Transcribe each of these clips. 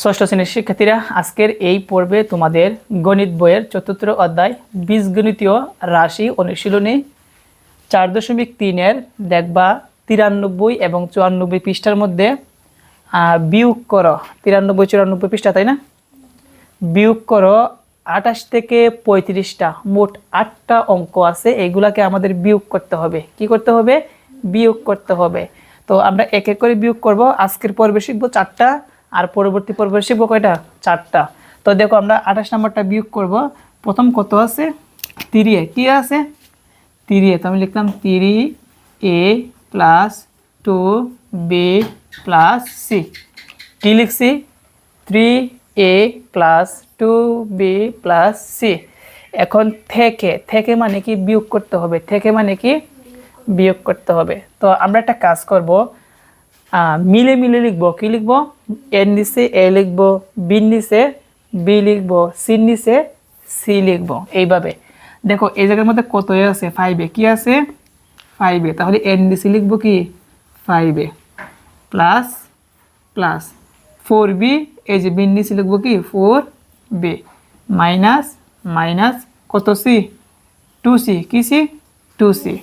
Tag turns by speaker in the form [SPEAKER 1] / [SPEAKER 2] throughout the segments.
[SPEAKER 1] ষষ্ঠ শ্রেণির শিক্ষার্থীরা, আজকের এই পর্বে তোমাদের গণিত বইয়ের চতুর্থ অধ্যায় বীজগণিতীয় রাশি অনুশীলনী চার দশমিক তিনের দেখবা তিরানব্বই এবং চুয়ান্নব্বই পৃষ্ঠার মধ্যে বিয়োগ করো। তিরানব্বই, চুরানব্বই পৃষ্ঠা, তাই না? বিয়োগ করো আঠাশ থেকে পঁয়ত্রিশটা, মোট আটটা অঙ্ক আছে, এগুলাকে আমাদের বিয়োগ করতে হবে। কি করতে হবে? বিয়োগ করতে হবে। তো আমরা এক এক করে বিয়োগ করব। আজকের পর্বে শিখব চারটা আর পরবর্তী পর্বে শিখব কয়টা? চারটা। তো দেখো আমরা আঠাশ নম্বরটা বিয়োগ করব। প্রথম কত আছে? তিরিয়ে। কি আছে? তিরিয়ে। তো আমি লিখলাম three A plus two B plus C. কি লিখছি? Three A plus two B plus C. এখন থেকে। থেকে মানে কি বিয়োগ করতে হবে? থেকে মানে কি বিয়োগ করতে হবে। তো আমরা একটা কাজ করব। মিলে মিলে লিখব। কি লিখব? এর নিচে এ লিখব বির নিচে বি লিখব সির নিচে সি লিখব। এইভাবে। দেখো, এই জায়গার মধ্যে কত আছে? ফাইভে কি আছে? ফাইভে তাহলে এর নিচে লিখব কি? ফাইভে প্লাস প্লাস ফোর বি এই যে বিন নিচে লিখব কি? ফোর বি মাইনাস মাইনাস কত সি টু সি কি সি টু সি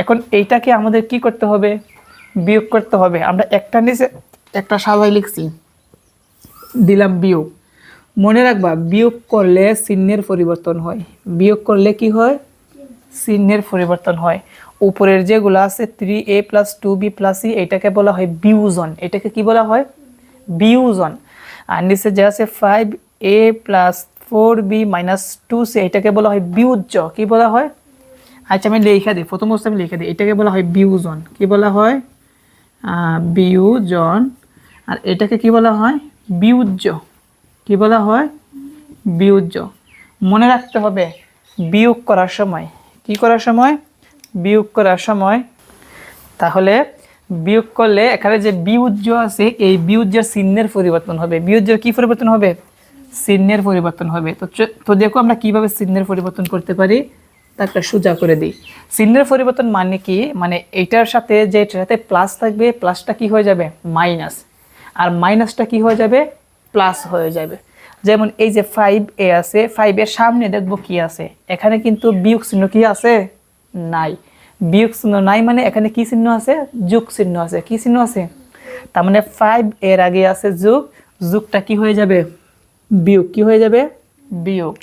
[SPEAKER 1] এখন এইটাকে আমাদের কি করতে হবে? বিয়োগ করতে হবে। আমরা একটা নিচে একটা সাজাই লিখছি। দিলাম বিয়োগ। মনে রাখবা, বিয়োগ করলে চিহ্নের পরিবর্তন হয়। বিয়োগ করলে কি হয়? চিহ্নের পরিবর্তন হয়। উপরের যেগুলো আছে three A plus two B plus C এটাকে বলা হয় বিউজন এটাকে কি বলা হয়? বিউজন আর নিচে যে আছে five A plus four B minus two C এটাকে বলা হয় বিউজ্জ কি বলা হয়? আচ্ছা আমি লিখে দিই। প্রথম অবস্থা আমি লিখে দিই। এটাকে বলা হয় বিউজন কি বলা হয়? বিউজন আর এটাকে কি বলা হয়? বিউজ্জ কি বলা হয়? বিউজ্জ মনে রাখতে হবে, বিয়োগ করার সময়। কি করার সময়? বিয়োগ করার সময়। তাহলে বিয়োগ করলে এখানে যে বিউজ্জ আছে, এই বিউজ্জের চিহ্নের পরিবর্তন হবে। বিউজ্জের কি পরিবর্তন হবে? চিহ্নের পরিবর্তন হবে। তো তো দেখো আমরা কীভাবে চিহ্নের পরিবর্তন করতে পারি? তা একটা সোজা করে দিই। চিহ্নের পরিবর্তন মানে কি? মানে এইটার সাথে, যে এটার সাথে প্লাস থাকবে প্লাসটা কি হয়ে যাবে? মাইনাস আর মাইনাসটা কি হয়ে যাবে? প্লাস হয়ে যাবে। যেমন এই যে ফাইভ এ আছে ফাইভ এর সামনে দেখব কি আছে? এখানে কিন্তু বিয়োগ চিহ্ন কি আছে? নাই। বিয়োগ চিহ্ন নাই মানে এখানে কি চিহ্ন আছে? যোগ চিহ্ন আছে। কি চিহ্ন আছে? তার মানে ফাইভ এর আগে আছে যোগ। যোগটা কি হয়ে যাবে? বিয়োগ। কি হয়ে যাবে? বিয়োগ।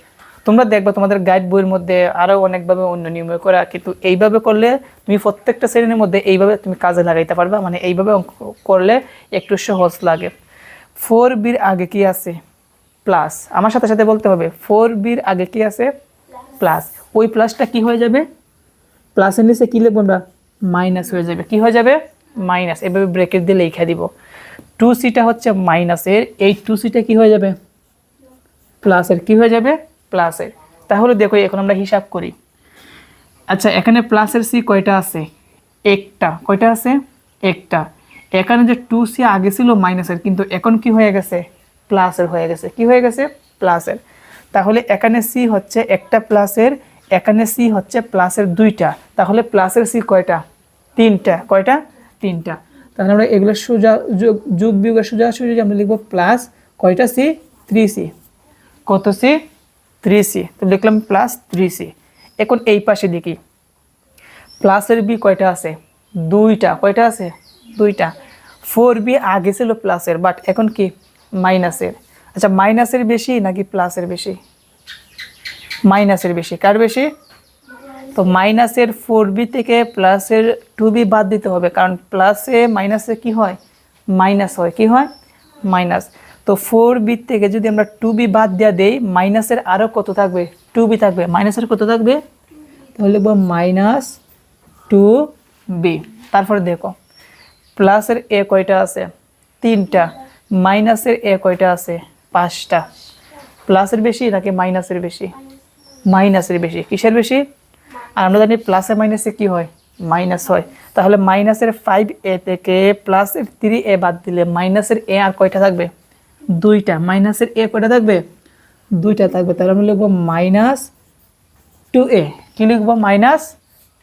[SPEAKER 1] তোমরা দেখবে তোমাদের গাইড বইয়ের মধ্যে আরও অনেকভাবে অন্য নিয়মে করা, কিন্তু এইভাবে করলে তুমি প্রত্যেকটা শ্রেণির মধ্যে এইভাবে তুমি কাজে লাগাইতে পারবা মানে এইভাবে করলে একটু সহজ লাগে। ফোর বির আগে কি আছে? প্লাস আমার সাথে সাথে বলতে হবে ফোর বির আগে কি আছে? প্লাস ওই প্লাসটা কি হয়ে যাবে? প্লাসের নিচে কী লিখব আমরা? মাইনাস হয়ে যাবে। কি হয়ে যাবে? মাইনাস এভাবে ব্রেকেট দিয়ে লিখে দিব। টু সিটা হচ্ছে মাইনাসের এই টু সিটা কি হয়ে যাবে? প্লাসের কি হয়ে যাবে? প্লাসের তাহলে দেখো, এখন আমরা হিসাব করি। আচ্ছা এখানে প্লাসের সি কয়টা আছে? একটা। কয়টা আছে? একটা। এখানে যে টু সি আগে ছিল মাইনাসের কিন্তু এখন কি হয়ে গেছে? প্লাসের হয়ে গেছে। কি হয়ে গেছে? প্লাসের তাহলে এখানে সি হচ্ছে একটা প্লাসের এখানে সি হচ্ছে প্লাসের দুইটা। তাহলে প্লাসের সি কয়টা? তিনটা। কয়টা? তিনটা। তাহলে আমরা এগুলো সোজা যোগ যোগ বিয়োগের সোজা সোজা আমরা লিখব প্লাস কয়টা সি থ্রি সি কত সি থ্রি সি। তো লিখলাম প্লাস থ্রি সি। এখন এই পাশে দেখি। প্লাসের বি কয়টা আছে? দুইটা। কয়টা আছে? দুইটা। ফোর বি আগে ছিল প্লাসের বাট এখন কি? মাইনাসের আচ্ছা মাইনাসের বেশি নাকি প্লাসের বেশি? মাইনাসের বেশি। কার বেশি? তো মাইনাসের ফোর বি থেকে প্লাসের টু বি বাদ দিতে হবে, কারণ প্লাসে মাইনাসে কি হয়? মাইনাস হয়। কি হয়? মাইনাস তো ফোর বি থেকে যদি আমরা টু বি বাদ দেওয়া দেই মাইনাসের আরও কত থাকবে? টু বি থাকবে। মাইনাসের কত থাকবে? তাহলে লিখব মাইনাস টু বি তারপরে দেখো প্লাসের এ কয়টা আছে? তিনটা। মাইনাসের এ কয়টা আছে? পাঁচটা। প্লাসের বেশি নাকি মাইনাসের বেশি? মাইনাসের বেশি। কিসের বেশি? আর আমরা জানি প্লাসে মাইনাসে কি হয়? মাইনাস হয়। তাহলে মাইনাসের ফাইভ এ থেকে প্লাসের থ্রি এ বাদ দিলে মাইনাসের এ আর কয়টা থাকবে? দুইটা মাইনাসের এ কয়টা থাকবে? দুইটা থাকবে, তাহলে আমরা লিখব মাইনাস টু এ কী লিখব? মাইনাস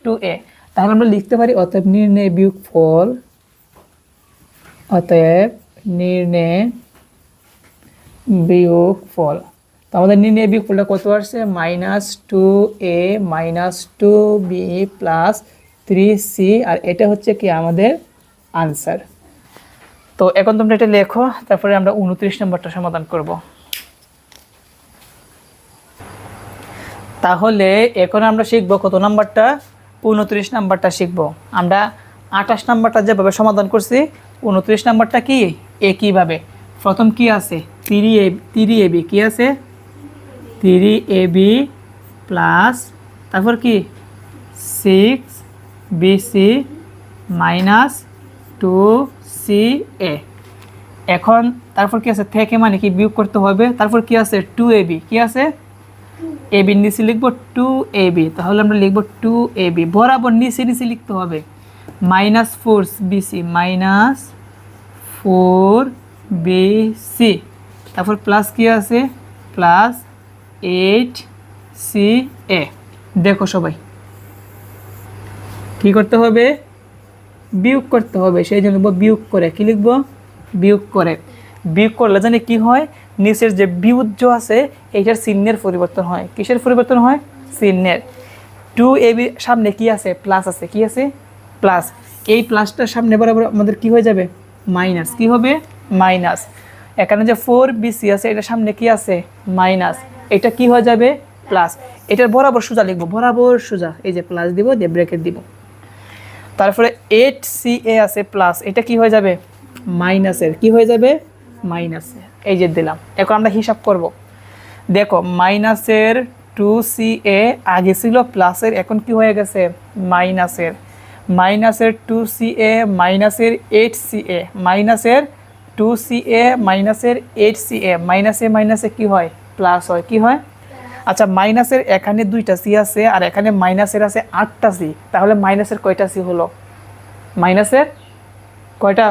[SPEAKER 1] টু এ তাহলে আমরা লিখতে পারি, অতএব নির্ণয় বিয়োগ ফল, অতএব নির্ণয় বিয়োগ ফল। তো আমাদের নির্ণয় বিয়োগ ফলটা কত আসছে? Minus two A minus two B plus three C আর এটা হচ্ছে কি আমাদের আনসার তো এখন তোমরা এটা লেখো, তারপরে আমরা উনত্রিশ নম্বরটা সমাধান করব। তাহলে এখন আমরা শিখব কত নাম্বারটা? উনত্রিশ নাম্বারটা শিখব। আমরা আঠাশ নাম্বারটা যেভাবে সমাধান করছি, উনত্রিশ নাম্বারটা কি? একইভাবে প্রথম কি আছে? তিরি এ, তিরি এবি কি আছে? তিরি এবি প্লাস, তারপর কি? Six B C minus two C A. এখন তারপর কি আছে? থেকে মানে কি বিয়োগ করতে হবে? তারপর কি আছে? টু এ বি কি আছে? এ বি নিচে লিখব টু এ বি তাহলে আমরা লিখব টু এ বি বরাবর নিচে নিচে লিখতে হবে। Minus four B C minus four B C তারপর প্লাস কি আছে? প্লাস এইট সি এ দেখো সবাই। কি করতে হবে? বিয়োগ করতে হবে, সেই জন্য লিখব বিয়োগ করে। কি লিখব? বিয়োগ করে। বিয়োগ করলে জানি কি হয়? নিচের যে বিউজ্জ আছে, এইটার চিহ্নের পরিবর্তন হয়। কিসের পরিবর্তন হয়? চিহ্নের। টু এ বি সামনে কি আছে? প্লাস আছে। কি আছে? প্লাস এই প্লাসটার সামনে বরাবর আমাদের কি হয়ে যাবে? মাইনাস কি হবে? মাইনাস এখানে যে ফোর বিসি আছে এটার সামনে কি আছে? মাইনাস এটা কি হয়ে যাবে? প্লাস এটার বরাবর সোজা লিখব। বরাবর সোজা। এই যে প্লাস দিব, দিয়ে ব্রেকেট দিব। তারপরে এইট সি এ আছে প্লাস এটা কি হয়ে যাবে? মাইনাসের কি হয়ে যাবে? মাইনাসের এই যে দিলাম। এখন আমরা হিসাব করব। দেখো মাইনাসের টু সি এ আগে ছিল প্লাসের এখন কি হয়ে গেছে? মাইনাসের মাইনাসের টু সি এ মাইনাসের এইট সি এ মাইনাসের টু সি এ মাইনাসের এইট সি এ মাইনাসে মাইনাসে কি হয়? প্লাস হয়। কি হয়? আচ্ছা মাইনাসের এখানে দুইটা সি আছে আর এখানে মাইনাসের আছে আটটা সি। তাহলে মাইনাসের কয়টা সি হলো? মাইনাসের কয়টা?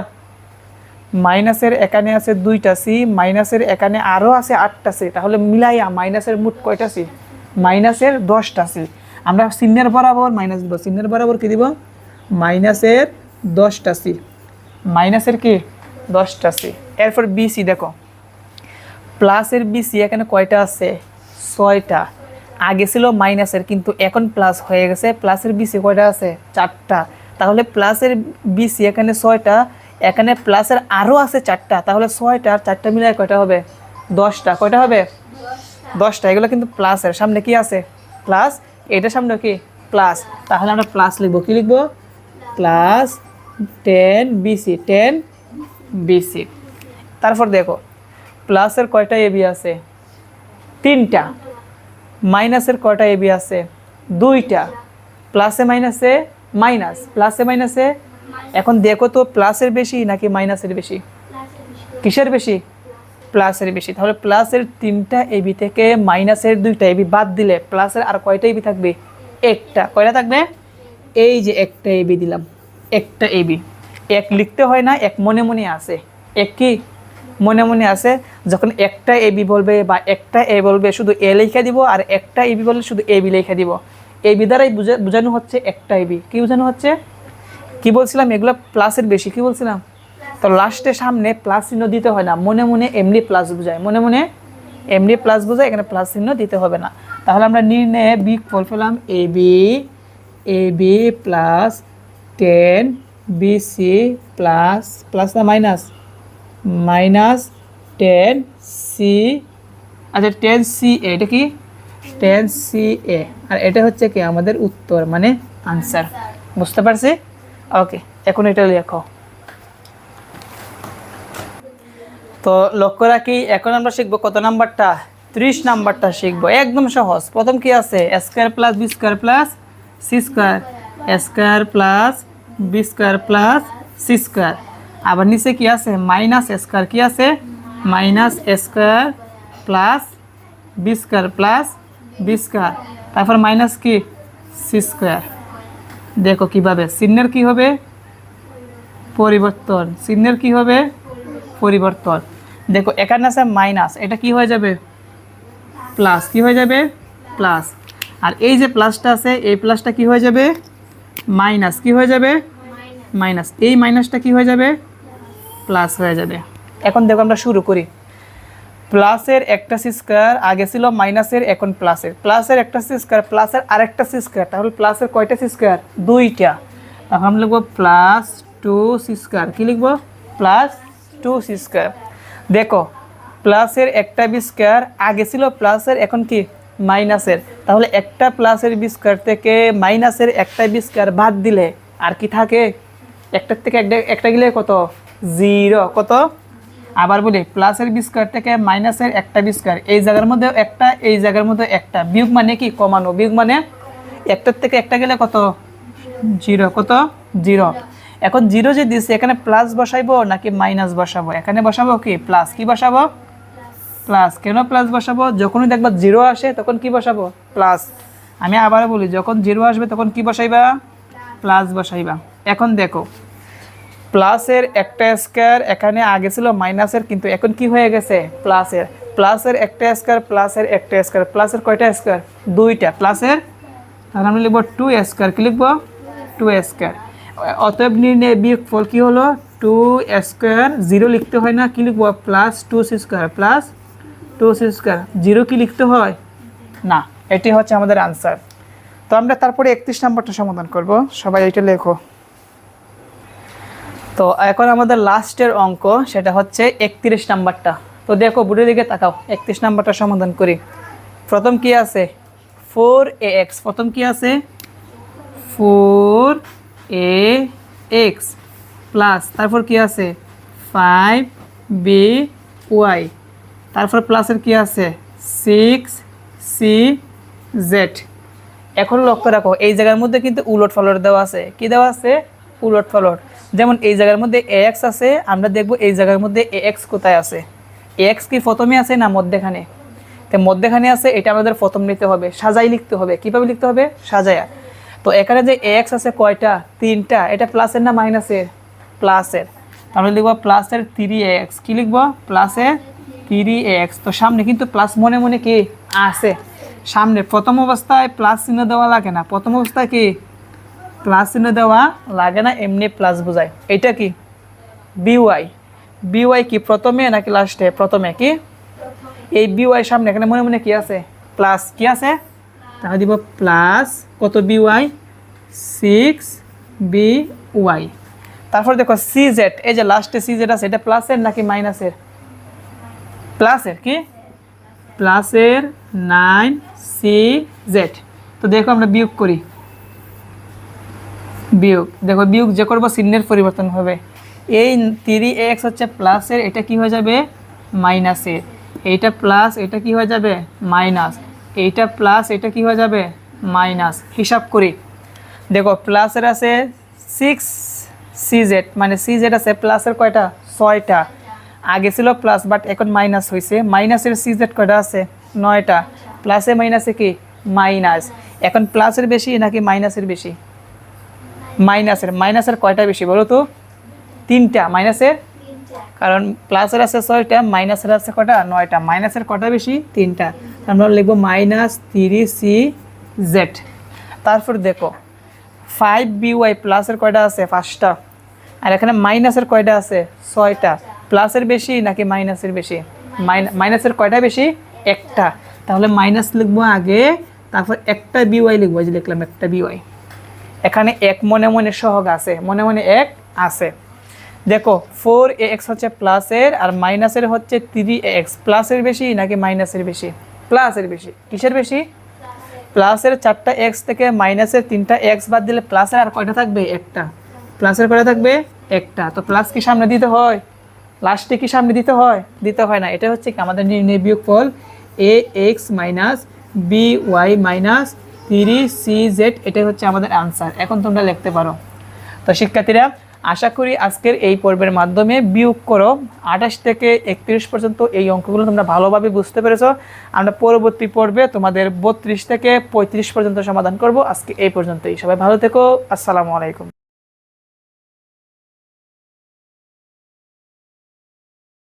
[SPEAKER 1] মাইনাসের এখানে আছে দুইটা সি, মাইনাসের এখানে আরও আছে আটটা সি। তাহলে মিলাইয়া মাইনাসের মোট কয়টা সি? মাইনাসের দশটা সি। আমরা চিহ্নের বরাবর মাইনাস দিব। চিহ্নের বরাবর কি দিব? মাইনাসের দশটা সি। মাইনাসের কি? দশটা সি। এরপর বিসি দেখো। প্লাসের বিসি এখানে কয়টা আছে? ছয়টা। আগে ছিল মাইনাসের, কিন্তু এখন প্লাস হয়ে গেছে। প্লাসের বিসি কয়টা আছে? চারটা। তাহলে প্লাসের বিসি এখানে ছয়টা, এখানে প্লাসের আরও আছে চারটা। তাহলে ছয়টা আর চারটা মিলাই কয়টা হবে? দশটা। কয়টা হবে? দশটা। এগুলো কিন্তু প্লাসের সামনে কি আছে? প্লাস এটা সামনে কি? প্লাস তাহলে আমরা প্লাস লিখব। কি লিখব? Plus ten B C ten B C তারপর দেখো প্লাসের কয়টা এবি আছে? তিনটা। মাইনাসের কয়টা এবি আছে? দুইটা। প্লাসে মাইনাসে মাইনাস প্লাসে মাইনাসে এখন দেখো তো প্লাসের বেশি নাকি মাইনাসের বেশি? কিসের বেশি? প্লাসের বেশি। তাহলে প্লাসের তিনটা এবি থেকে মাইনাসের দুইটা এবি বাদ দিলে প্লাসের আর কয়টা এবি থাকবে? একটা। কয়টা থাকবে? এই যে একটা এবি দিলাম। একটা এবি এক লিখতে হয় না, এক মনে মনে আছে। এক কি? মনে মনে আছে। যখন একটা এবি বলবে বা একটা এ বলবে, শুধু এ লেখা দিব আর একটা এবি বললে শুধু এবি লেখা দিব। এবি দ্বারাই বুঝা- বোঝানো হচ্ছে একটা এবি কি বোঝানো হচ্ছে? কি বলছিলাম? এগুলো প্লাসের বেশি, কি বলছিলাম? তো লাস্টে সামনে প্লাস চিহ্ন দিতে হয় না। মনে মনে এমনি প্লাস বোঝায়। মনে মনে এমনি প্লাস বোঝায়, এখানে প্লাস চিহ্ন দিতে হবে না। তাহলে আমরা নির্ণয়ে বিগ ফল পেলাম A B A B plus ten B C plus plus না মাইনাস মাইনাস টেন সি আচ্ছা টেন সি এ এটা কি? টেন সি এ আর এটা হচ্ছে কি আমাদের উত্তর মানে আনসার বুঝতে পারছি? ওকে এখন এটা লেখো। তো লক্ষ্য রাখি, এখন আমরা শিখব কত নাম্বারটা? ত্রিশ নাম্বারটা শিখব। একদম সহজ। প্রথম কি আছে? Square plus B square plus C square square plus B square plus C square আবার নিচে কি আছে? মাইনাস স্কোয়ার কি আছে? Minus square plus B square plus B square. তারপর মাইনাস কি? C square. দেখো কীভাবে, চিহ্নের কি হবে? পরিবর্তন। চিহ্নের কি হবে? পরিবর্তন। দেখো, এখানে আছে মাইনাস, এটা কি হয়ে যাবে? প্লাস। কি হয়ে যাবে? প্লাস। আর এই যে প্লাসটা আছে, এই প্লাসটা কি হয়ে যাবে? মাইনাস। কি হয়ে যাবে? মাইনাস। এই মাইনাসটা কি হয়ে যাবে? প্লাস হয়ে যাবে। এখন দেখো আমরা শুরু করি। প্লাসের একটা সি স্কোয়ার আগে ছিল মাইনাসের, এখন প্লাসের। প্লাসের একটা সি স্কোয়ার প্লাসের আরেকটা সি স্কোয়ার তাহলে প্লাসের কয়টা সি স্কোয়ার দুইটা। তখন আমরা লিখব প্লাস টু সি স্কোয়ার কী লিখব? প্লাস টু সি স্কোয়ার দেখো, প্লাসের একটা বি স্কোয়ার আগে ছিল প্লাসের, এখন কি? মাইনাসের। তাহলে একটা প্লাসের বি স্কোয়ার থেকে মাইনাসের একটা বি স্কোয়ার বাদ দিলে আর কি থাকে? একটার থেকে একটা একটা গেলে কত? জিরো। কত? আবার বলি প্লাসের বি স্কোয়ার থেকে মাইনাসের একটা বি স্কোয়ার এই জায়গার মধ্যে একটা, এই জায়গার মধ্যে একটা। বিয়োগ মানে কি? কমানো। বিয়োগ মানে একটার থেকে একটা গেলে কত? জিরো। কত? জিরো। এখন জিরো যে দিচ্ছে এখানে প্লাস বসাইবো নাকি মাইনাস বসাবো? এখানে বসাবো কি? প্লাস কি বসাবো? প্লাস কেন প্লাস বসাবো? যখনই দেখবা জিরো আসে, তখন কি বসাবো? প্লাস আমি আবারও বলি, যখন জিরো আসবে, তখন কি বসাইবা? প্লাস বসাইবা। এখন দেখো প্লাসের একটা স্কোয়ার এখানে আগে ছিল মাইনাসের, কিন্তু এখন কি হয়ে গেছে? প্লাসের। প্লাসের একটা স্কোয়ার, প্লাসের একটা স্কোয়ার। প্লাসের কয়টা স্কোয়ার? দুইটা। প্লাসের? তাহলে আমরা লিখব টু স্কোয়ার। কি লিখব? Two square. অতএব নির্ণয় বিয়োগ ফল কি হলো? টু স্কোয়ার জিরো লিখতে হয় না। কি লিখব? Plus two C square plus two C square zero কি লিখতে হয়? না, এটি হচ্ছে আমাদের আনসার তো আমরা তারপরে একত্রিশ নাম্বারটা সমাধান করব। সবাই এটা লেখো। তো এখন আমাদের লাস্টের অঙ্ক, সেটা হচ্ছে একত্রিশ নাম্বারটা। তো দেখো বুড়ির দিকে তাকাও, একত্রিশ নাম্বারটা সমাধান করি। প্রথম কি আছে? ফোর এ এক্স প্রথম কি আছে? ফোর এ এক্স প্লাস তারপর কি আছে? ফাইভ বি ওয়াই তারপর প্লাসের কি আছে? সিক্স সি জেড এখন লক্ষ্য রাখো, এই জায়গার মধ্যে কিন্তু উলট ফলট দেওয়া আছে। কি দেওয়া আছে? উলট ফলট যেমন এই জায়গার মধ্যে এ এক্স আছে, আমরা দেখব এই জায়গার মধ্যে এ এক্স কোথায় আছে। এ এক্স কি প্রথমে আছে না মধ্যেখানে? তো মধ্যেখানে আছে, এটা আমাদের প্রথম নিতে হবে। সাজাই লিখতে হবে। কীভাবে লিখতে হবে? সাজায়া। তো এখানে যে এ এক্স আছে কয়টা? তিনটা। এটা প্লাসের না মাইনাসের প্লাসের আমরা লিখব প্লাসের থ্রি এ এক্স কী লিখব? প্লাসের থ্রি এ এক্স তো সামনে কিন্তু প্লাস মনে মনে কি? আছে। সামনে প্রথম অবস্থায় প্লাস চিহ্ন দেওয়া লাগে না। প্রথম অবস্থায় কি? প্লাস চিহ্ন দেওয়া লাগে না, এমনি প্লাস বোঝায় এটা কি? বিওয়াই বিওয়াই কি, প্রথমে নাকি লাস্টে প্রথমে কি? এই বিওয়াই সামনে, এখানে মনে মনে কি আছে? প্লাস কি আছে? তাহলে দিব প্লাস কত বিওয়াই সিক্স বি ওয়াই তারপর দেখো সি জেড এই যে লাস্টে সি জেড আছে, এটা প্লাসের নাকি মাইনাসের প্লাসের কি? প্লাসের নাইন সি জেড তো দেখো আমরা বিয়োগ করি। বিয়োগ। দেখো, বিয়োগ যে করব, চিহ্নের পরিবর্তন হবে। এই থ্রি এক্স হচ্ছে প্লাসের এটা কি হয়ে যাবে? মাইনাসের এইটা প্লাস এটা কি হয়ে যাবে? মাইনাস এইটা প্লাস এটা কি হয়ে যাবে? মাইনাস হিসাব করি। দেখো প্লাসের আছে সিক্স সি জেড মানে সি জেড আছে প্লাসের কয়টা? ছয়টা। আগে ছিল প্লাস বাট এখন মাইনাস হয়েছে মাইনাসের সি জেড কয়টা আছে? নয়টা। প্লাসে মাইনাসে কি? মাইনাস এখন প্লাসের বেশি নাকি মাইনাসের বেশি? মাইনাসের মাইনাসের কয়টা বেশি বলো তো? তিনটা মাইনাসের? কারণ প্লাসের আছে ছয়টা মাইনাসের আছে কটা? নয়টা। মাইনাসের কটা বেশি? তিনটা। আমরা লিখব মাইনাস থ্রি সি জেড। তারপর দেখো ফাইভ বি ওয়াই প্লাসের কয়টা আছে? পাঁচটা। আর এখানে মাইনাসের কয়টা আছে? ছয়টা। প্লাসের বেশি নাকি মাইনাসের বেশি? মাইনাসের কয়টা বেশি? একটা। তাহলে মাইনাস লিখব আগে তারপর একটা বিওয়াই লিখব। যে লিখলাম একটা বিওয়াই এখানে এক মনে মনে সহগ আছে, মনে মনে এক আছে। দেখো ফোর এ এক্স হচ্ছে প্লাসের আর মাইনাসের হচ্ছে থ্রি এ এক্স প্লাসের বেশি নাকি মাইনাসের বেশি? প্লাসের বেশি। কিসের বেশি? প্লাসের চারটা এক্স থেকে মাইনাসের তিনটা এক্স বাদ দিলে প্লাসের আর কয়টা থাকবে? একটা। প্লাসের কয়টা থাকবে? একটা। তো প্লাস কি সামনে দিতে হয়? লাস্টে কি সামনে দিতে হয়? দিতে হয় না। এটা হচ্ছে কি আমাদের নির্ণয় বিয়োগ ফল A X minus B Y minus three C Z এটাই হচ্ছে আমাদের আনসার এখন তোমরা লিখতে পারো। তো শিক্ষার্থীরা, আশা করি আজকের এই পর্বের মাধ্যমে বিয়োগ করো। আঠাশ থেকে একত্রিশ পর্যন্ত এই অঙ্কগুলো তোমরা ভালোভাবে বুঝতে পেরেছ। আমরা পরবর্তী পর্বে তোমাদের বত্রিশ থেকে পঁয়ত্রিশ পর্যন্ত সমাধান করব। আজকে এই পর্যন্তই। সবাই ভালো থেকো। আসসালামু আলাইকুম।